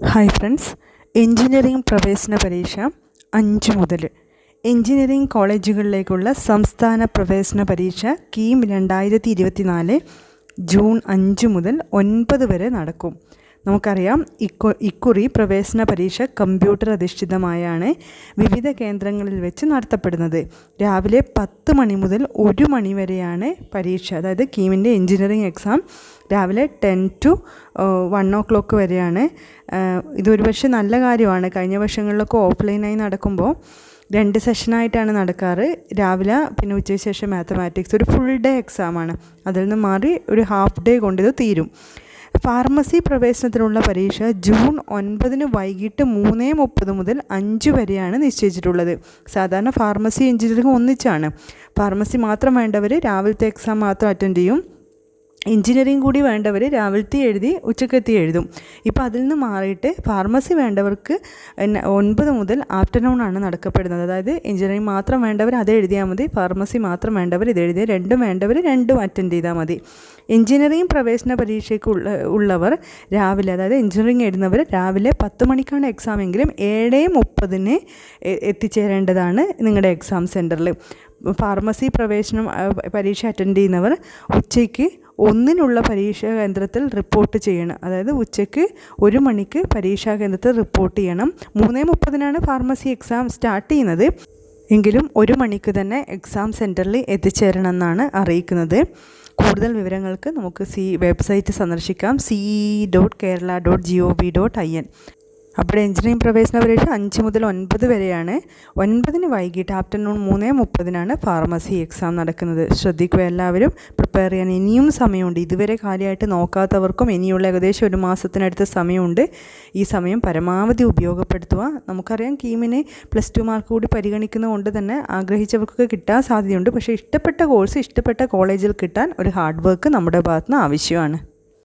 Hi friends engineering പ്രവേശന പരീക്ഷ അഞ്ച് മുതൽ. എഞ്ചിനീയറിംഗ് കോളേജുകളിലേക്കുള്ള സംസ്ഥാന പ്രവേശന പരീക്ഷ കീം രണ്ടായിരത്തി ഇരുപത്തി നാല് ജൂൺ അഞ്ച് മുതൽ ഒൻപത് വരെ നടക്കും. നമുക്കറിയാം ഇക്കു ഇക്കുറി പ്രവേശന പരീക്ഷ കമ്പ്യൂട്ടർ അധിഷ്ഠിതമായാണ് വിവിധ കേന്ദ്രങ്ങളിൽ വെച്ച് നടത്തപ്പെടുന്നത്. രാവിലെ പത്ത് മണി മുതൽ ഒരു മണി വരെയാണ് പരീക്ഷ. അതായത് കീമിന്റെ എഞ്ചിനീയറിംഗ് എക്സാം രാവിലെ ten to one o'clock വരെയാണ്. ഇതൊരു പക്ഷേ നല്ല കാര്യമാണ്. കഴിഞ്ഞ വർഷങ്ങളിലൊക്കെ ഓഫ്ലൈനായി നടക്കുമ്പോൾ രണ്ട് സെഷനായിട്ടാണ് നടക്കാറ്. രാവിലെ പിന്നെ ഉച്ചയ്ക്ക് ശേഷം മാത്തമാറ്റിക്സ്. ഒരു ഫുൾ ഡേ എക്സാമാണ്. അതിൽ നിന്ന് മാറി ഒരു ഹാഫ് ഡേ കൊണ്ട് ഇത് തീരും. ഫാർമസി പ്രവേശനത്തിനുള്ള പരീക്ഷ ജൂൺ ഒൻപതിന് വൈകിട്ട് മൂന്ന് മുപ്പത് മുതൽ അഞ്ച് വരെയാണ് നിശ്ചയിച്ചിട്ടുള്ളത്. സാധാരണ ഫാർമസി എഞ്ചിനീയറിംഗ് ഒന്നിച്ചാണ്. ഫാർമസി മാത്രം വേണ്ടവർ രാവിലത്തെ എക്സാം മാത്രം അറ്റൻഡ് ചെയ്യും. എഞ്ചിനീയറിംഗ് കൂടി വേണ്ടവർ രാവിലത്തെ എഴുതി ഉച്ചക്കെത്തി എഴുതും. ഇപ്പോൾ അതിൽ നിന്ന് മാറിയിട്ട് ഫാർമസി വേണ്ടവർക്ക് ഒൻപത് മുതൽ ആഫ്റ്റർനൂൺ ആണ് നടക്കപ്പെടുന്നത്. അതായത് എഞ്ചിനീയറിംഗ് മാത്രം വേണ്ടവർ അത് എഴുതിയാൽ മതി ഫാർമസി മാത്രം വേണ്ടവർ ഇത് എഴുതിയ രണ്ടും വേണ്ടവർ രണ്ടും അറ്റൻഡ് ചെയ്താൽ മതി. എഞ്ചിനീയറിംഗ് പ്രവേശന പരീക്ഷയ്ക്ക് ഉള്ള ഉള്ളവർ രാവിലെ അതായത് എഞ്ചിനീയറിംഗ് എഴുതുന്നവർ രാവിലെ പത്ത് മണിക്കാണ് എക്സാം എങ്കിലും ഏഴ് മുപ്പതിന് എത്തിച്ചേരേണ്ടതാണ് നിങ്ങളുടെ എക്സാം സെന്ററിൽ ഫാർമസി പ്രവേശനം പരീക്ഷ അറ്റൻഡ് ചെയ്യുന്നവർ ഉച്ചയ്ക്ക് ഒന്നിനുള്ള പരീക്ഷാ കേന്ദ്രത്തിൽ റിപ്പോർട്ട് ചെയ്യണം. അതായത് ഉച്ചയ്ക്ക് ഒരു മണിക്ക് പരീക്ഷാ കേന്ദ്രത്തിൽ റിപ്പോർട്ട് ചെയ്യണം. മൂന്നേ മുപ്പതിനാണ് ഫാർമസി എക്സാം സ്റ്റാർട്ട് ചെയ്യുന്നത്. എങ്കിലും ഒരു മണിക്ക് തന്നെ എക്സാം സെന്ററിൽ എത്തിച്ചേരണം എന്നാണ് അറിയിക്കുന്നത്. കൂടുതൽ വിവരങ്ങൾക്ക് നമുക്ക് സി വെബ്സൈറ്റ് സന്ദർശിക്കാം. C dot Kerala dot G O V dot I N അപ്പോൾ എഞ്ചിനീയറിംഗ് പ്രവേശന പരീക്ഷ അഞ്ച് മുതൽ ഒൻപത് വരെയാണ്. ഒൻപതിന് വൈകിട്ട് ആഫ്റ്റർനൂൺ മൂന്ന് മുപ്പതിനാണ് ഫാർമസി എക്സാം നടക്കുന്നത്. ശ്രദ്ധിക്കുക എല്ലാവരും. പ്രിപ്പയർ ചെയ്യാൻ ഇനിയും സമയമുണ്ട്. ഇതുവരെ കാര്യമായിട്ട് നോക്കാത്തവർക്കും ഇനിയുള്ള ഏകദേശം ഒരു മാസത്തിനടുത്ത് സമയമുണ്ട്. ഈ സമയം പരമാവധി ഉപയോഗപ്പെടുത്തുക. നമുക്കറിയാം കീമിന് പ്ലസ് ടു മാർക്ക് കൂടി പരിഗണിക്കുന്നതുകൊണ്ട് തന്നെ ആഗ്രഹിച്ചവർക്കൊക്കെ കിട്ടാൻ സാധ്യതയുണ്ട്. പക്ഷേ ഇഷ്ടപ്പെട്ട കോഴ്സ് ഇഷ്ടപ്പെട്ട കോളേജിൽ കിട്ടാൻ ഒരു ഹാർഡ് വർക്ക് നമ്മുടെ ഭാഗത്തുനിന്ന് ആവശ്യമാണ്.